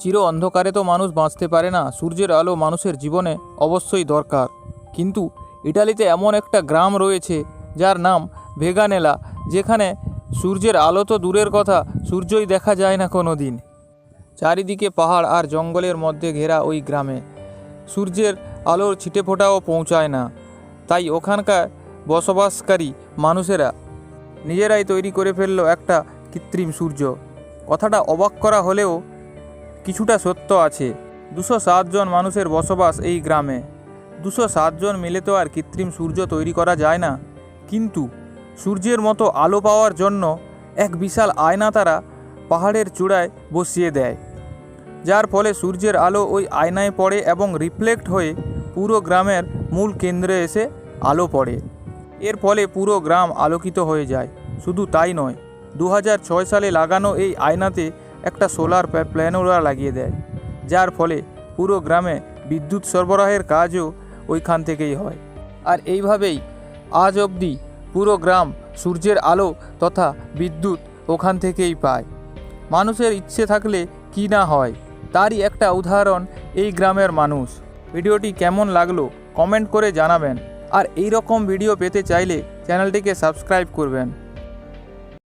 চির অন্ধকারে তো মানুষ বাঁচতে পারে না, সূর্যের আলো মানুষের জীবনে অবশ্যই দরকার। কিন্তু ইটালিতে এমন একটা গ্রাম রয়েছে, যার নাম ভেগানেলা, যেখানে সূর্যের আলো তো দূরের কথা, সূর্যই দেখা যায় না কোনো দিন চারিদিকে পাহাড় আর জঙ্গলের মধ্যে ঘেরা ওই গ্রামে। সূর্যের আলোর ছিটে ফোটাও পৌঁছায় না, তাই ওখানকার বসবাসকারী মানুষেরা নিজেরাই তৈরি করে ফেলল একটা কৃত্রিম সূর্য। কথাটা অবাক করা হলেও কিছুটা সত্য আছে। দুশো জন মানুষের বসবাস এই গ্রামে। দুশো জন মিলে তো আর কৃত্রিম সূর্য তৈরি করা যায় না। কিন্তু সূর্যের মতো আলো পাওয়ার জন্য এক বিশাল আয়না তারা পাহাড়ের চূড়ায় বসিয়ে দেয়। যার ফলে সূর্যের আলো ওই আয়নায় পড়ে এবং রিফ্লেক্ট হয়ে পুরো গ্রামের মূল কেন্দ্রে এসে আলো পড়ে। এর ফলে পুরো গ্রাম আলোকিত হয়ে যায়। শুধু তাই নয় দু সালে লাগানো এই আয়নাতে একটা সোলার প্ল্যানোরা লাগিয়ে দেয়, যার ফলে পুরো গ্রামে বিদ্যুৎ সরবরাহের কাজও ওইখান থেকেই হয়। আর এইভাবেই আজ অবধি পুরো গ্রাম সূর্যের আলো তথা বিদ্যুৎ ওখান থেকেই পায়। মানুষের ইচ্ছে থাকলে কি না হয়, তারই একটা উদাহরণ এই গ্রামের মানুষ। ভিডিওটি কেমন লাগল কমেন্ট করে জানাবেন। আর এই রকম ভিডিও পেতে চাইলে চ্যানেলটিকে সাবস্ক্রাইব করবেন।